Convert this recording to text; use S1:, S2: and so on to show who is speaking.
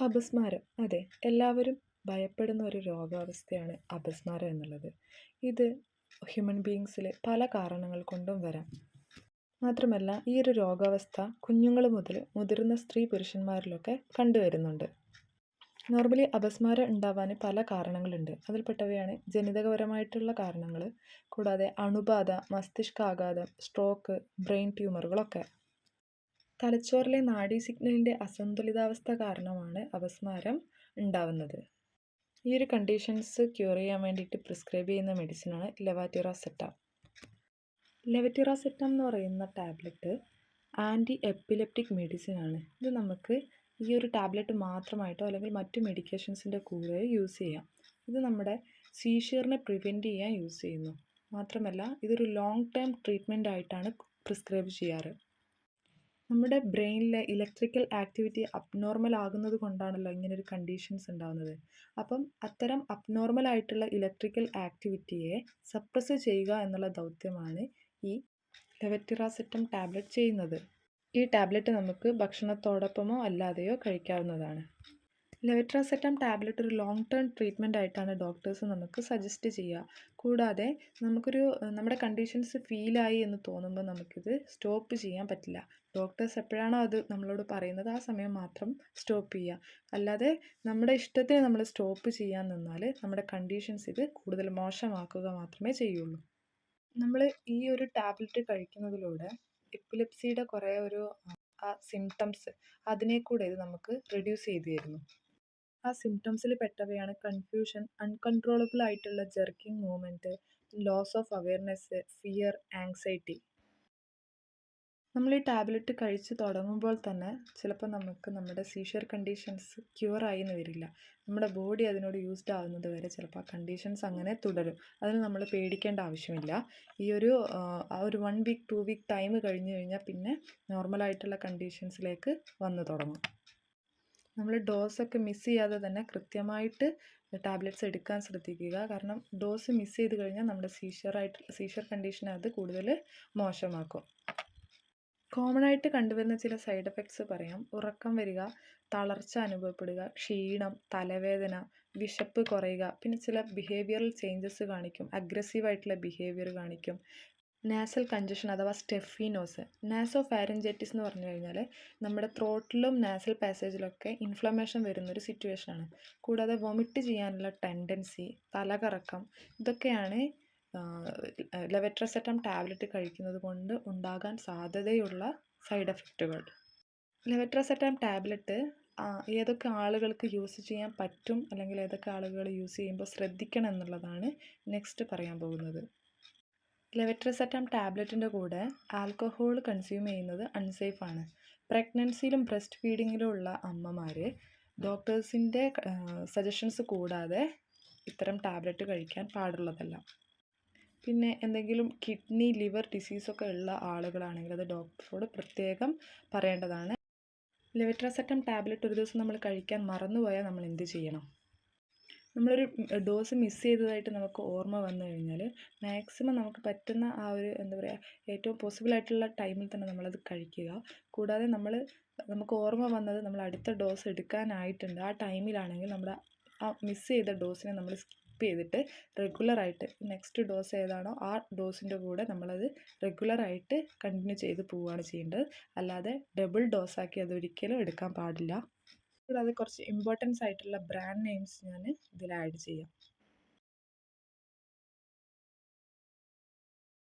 S1: അപസ്മാരം. അതെ എല്ലാവരും ഭയപ്പെടുന്ന ഒരു രോഗാവസ്ഥയാണ് അപസ്മാരം എന്നുള്ളത്. ഇത് ഹ്യൂമൻ ബീയിങ്സിൽ പല കാരണങ്ങൾ കൊണ്ടും വരാം. മാത്രമല്ല ഈ ഒരു രോഗാവസ്ഥ കുഞ്ഞുങ്ങൾ മുതൽ മുതിർന്ന സ്ത്രീ പുരുഷന്മാരിലൊക്കെ കണ്ടുവരുന്നുണ്ട്. നോർമലി അപസ്മാരം ഉണ്ടാവാൻ പല കാരണങ്ങളുണ്ട്. അതിൽപ്പെട്ടവയാണ് ജനിതകപരമായിട്ടുള്ള കാരണങ്ങൾ കൂടാതെ അണുബാധ മസ്തിഷ്കാഘാതം സ്ട്രോക്ക് ബ്രെയിൻ ട്യൂമറുകളൊക്കെ തലച്ചോറിലെ നാഡി സിഗ്നലിന്റെ അസന്തുലിതാവസ്ഥ കാരണമാണ് അപസ്മാരം ഉണ്ടാവുന്നത്. ഈ ഒരു കണ്ടീഷൻസ് ക്യൂർ ചെയ്യാൻ വേണ്ടിയിട്ട് പ്രിസ്ക്രൈബ് ചെയ്യുന്ന മെഡിസിനാണ് ലെവാറ്റിറാസെറ്റാം ലെവറ്റിറാസെറ്റാം എന്ന് പറയുന്ന ടാബ്ലറ്റ് ആന്റി എപ്പിലെപ്റ്റിക് മെഡിസിനാണ് ഇത് നമുക്ക് ഈ ഒരു ടാബ്ലറ്റ് മാത്രമായിട്ടോ അല്ലെങ്കിൽ മറ്റു മെഡിക്കേഷൻസിന്റെ കൂടെ യൂസ് ചെയ്യാം. ഇത് നമ്മുടെ സീഷിയറിനെ പ്രിവെന്റ് ചെയ്യാൻ യൂസ് ചെയ്യുന്നു. മാത്രമല്ല ഇതൊരു ലോങ് ടേം ട്രീറ്റ്മെന്റ് ആയിട്ടാണ് പ്രിസ്ക്രൈബ് ചെയ്യാറ്. നമ്മുടെ ബ്രെയിനിലെ ഇലക്ട്രിക്കൽ ആക്ടിവിറ്റി അബ്നോർമൽ ആകുന്നത് കൊണ്ടാണല്ലോ ഇങ്ങനൊരു കണ്ടീഷൻസ് ഉണ്ടാകുന്നത് അപ്പം അത്തരം അബ്നോർമൽ ആയിട്ടുള്ള ഇലക്ട്രിക്കൽ ആക്ടിവിറ്റിയെ സപ്രസ് ചെയ്യുക എന്നുള്ള ദൗത്യമാണ് ഈ ലെവറ്റിറാസെറ്റം ടാബ്ലറ്റ് ചെയ്യുന്നത്. ഈ ടാബ്ലറ്റ് നമുക്ക് ഭക്ഷണത്തോടൊപ്പമോ അല്ലാതെയോ കഴിക്കാവുന്നതാണ്. ലെവട്രാസെറ്റം ടാബ്ലറ്റ് ഒരു ലോങ് ടേം ട്രീറ്റ്മെന്റ് ആയിട്ടാണ് ഡോക്ടേഴ്സ് നമുക്ക് സജസ്റ്റ് ചെയ്യുക കൂടാതെ നമുക്കൊരു നമ്മുടെ കണ്ടീഷൻസ് ഫീലായി എന്ന് തോന്നുമ്പോൾ നമുക്കിത് സ്റ്റോപ്പ് ചെയ്യാൻ പറ്റില്ല. ഡോക്ടേഴ്സ് എപ്പോഴാണോ അത് നമ്മളോട് പറയുന്നത് ആ സമയം മാത്രം സ്റ്റോപ്പ് ചെയ്യുക അല്ലാതെ നമ്മുടെ ഇഷ്ടത്തിന് നമ്മൾ സ്റ്റോപ്പ് ചെയ്യാൻ നിന്നാൽ നമ്മുടെ കണ്ടീഷൻസ് ഇത് കൂടുതൽ മോശമാക്കുക മാത്രമേ ചെയ്യുള്ളൂ. നമ്മൾ ഈ ഒരു ടാബ്ലറ്റ് കഴിക്കുന്നതിലൂടെ എപ്പിലെപ്സിയുടെ കുറേ ഒരു ആ സിംറ്റംസ് അതിനെ കൂടെ ഇത് നമുക്ക് റെഡ്യൂസ് ചെയ്ത് തരുന്നു. ആ സിംറ്റംസിൽ പെട്ടവയാണ് കൺഫ്യൂഷൻ അൺകൺട്രോളബിൾ ആയിട്ടുള്ള jerking movement loss of awareness fear anxiety നമ്മൾ ഈ ടാബ്ലറ്റ് കഴിച്ച് തുടങ്ങുമ്പോൾ തന്നെ ചിലപ്പോൾ നമുക്ക് നമ്മുടെ സീഷ്യർ കണ്ടീഷൻസ് ക്യൂർ ആയി എന്ന് വരില്ല. നമ്മുടെ ബോഡി അതിനോട് യൂസ്ഡ് ആവുന്നത് വരെ ചിലപ്പോൾ ആ കണ്ടീഷൻസ് അങ്ങനെ തുടരും. അതിന് നമ്മൾ പേടിക്കേണ്ട ആവശ്യമില്ല. ഈ ഒരു ആ ഒരു one week two week time കഴിഞ്ഞ് കഴിഞ്ഞാൽ പിന്നെ നോർമലായിട്ടുള്ള കണ്ടീഷൻസിലേക്ക് വന്നു തുടങ്ങും. നമ്മൾ ഡോസൊക്കെ മിസ് ചെയ്യാതെ തന്നെ കൃത്യമായിട്ട് ടാബ്ലറ്റ്സ് എടുക്കാൻ ശ്രദ്ധിക്കുക. കാരണം ഡോസ് മിസ് ചെയ്ത് കഴിഞ്ഞാൽ നമ്മുടെ സീഷറായിട്ട് സീഷർ കണ്ടീഷൻ അത് കൂടുതൽ മോശമാക്കും. കോമൺ ആയിട്ട് കണ്ടുവരുന്ന ചില സൈഡ് എഫക്ട്സ് പറയാം. ഉറക്കം വരിക തളർച്ച അനുഭവപ്പെടുക ക്ഷീണം തലവേദന വിശപ്പ് കുറയുക. പിന്നെ ചില ബിഹേവിയറൽ ചേഞ്ചസ് കാണിക്കും. അഗ്രസീവായിട്ടുള്ള ബിഹേവിയർ കാണിക്കും. നാസൽ കഞ്ചഷൻ അഥവാ സ്റ്റെഫിനോസ് നാസോ ഫാരഞ്ചൈറ്റിസ് എന്ന് പറഞ്ഞു കഴിഞ്ഞാൽ നമ്മുടെ ത്രോട്ടിലും നാസൽ പാസേജിലൊക്കെ ഇൻഫ്ലമേഷൻ വരുന്നൊരു സിറ്റുവേഷനാണ് കൂടാതെ വൊമിറ്റ് ചെയ്യാനുള്ള ടെൻഡൻസി തലകറക്കം ഇതൊക്കെയാണ് ലെവട്രസെറ്റം ടാബ്ലറ്റ് കഴിക്കുന്നത് കൊണ്ട് ഉണ്ടാകാൻ സാധ്യതയുള്ള സൈഡ് എഫക്റ്റുകൾ ലെവട്രസെറ്റം ടാബ്ലറ്റ് ഏതൊക്കെ ആളുകൾക്ക് യൂസ് ചെയ്യാൻ പറ്റും അല്ലെങ്കിൽ ഏതൊക്കെ ആളുകൾ യൂസ് ചെയ്യുമ്പോൾ ശ്രദ്ധിക്കണം എന്നുള്ളതാണ് നെക്സ്റ്റ് പറയാൻ പോകുന്നത്. ലെവട്രസെറ്റം ടാബ്ലറ്റിന്റെ കൂടെ ആൽക്കഹോൾ കൺസ്യൂം ചെയ്യുന്നത് അൺസേഫാണ് പ്രഗ്നൻസിയിലും ബ്രസ്റ്റ് ഫീഡിങ്ങിലും ഉള്ള അമ്മമാർ ഡോക്ടേഴ്സിന്റെ സജഷൻസ് കൂടാതെ ഇത്തരം ടാബ്ലറ്റ് കഴിക്കാൻ പാടുള്ളതല്ല. പിന്നെ എന്തെങ്കിലും കിഡ്നി ലിവർ ഡിസീസൊക്കെ ഉള്ള ആളുകളാണെങ്കിൽ അത് ഡോക്ടറോട് പ്രത്യേകം പറയേണ്ടതാണ്. ലെവട്രാസെറ്റം ടാബ്ലറ്റ് ഒരു ദിവസം നമ്മൾ കഴിക്കാൻ മറന്നുപോയാൽ നമ്മൾ എന്ത് ചെയ്യണം? നമ്മളൊരു ഡോസ് മിസ് ചെയ്തതായിട്ട് നമുക്ക് ഓർമ്മ വന്നു കഴിഞ്ഞാൽ മാക്സിമം നമുക്ക് പറ്റുന്ന ആ ഒരു എന്താ പറയുക ഏറ്റവും പോസിബിൾ ആയിട്ടുള്ള ടൈമിൽ തന്നെ നമ്മളത് കഴിക്കുക. കൂടാതെ നമ്മൾ നമുക്ക് ഓർമ്മ വന്നത് നമ്മൾ അടുത്ത ഡോസ് എടുക്കാനായിട്ടുണ്ട്. ആ ടൈമിലാണെങ്കിൽ നമ്മൾ ആ മിസ് ചെയ്ത ഡോസിനെ നമ്മൾ സ്കിപ്പ് ചെയ്തിട്ട് റെഗുലറായിട്ട് നെക്സ്റ്റ് ഡോസ് ഏതാണോ ആ ഡോസിന്റെ കൂടെ നമ്മളത് റെഗുലറായിട്ട് കണ്ടിന്യൂ ചെയ്ത് പോവുകയാണ് ചെയ്യേണ്ടത്. അല്ലാതെ ഡബിൾ ഡോസാക്കി അതൊരിക്കലും എടുക്കാൻ പാടില്ല. കൂടാതെ കുറച്ച് ഇമ്പോർട്ടൻസ് ആയിട്ടുള്ള ബ്രാൻഡ് നെയിംസ് ഞാൻ ഇതിൽ ആഡ് ചെയ്യാം.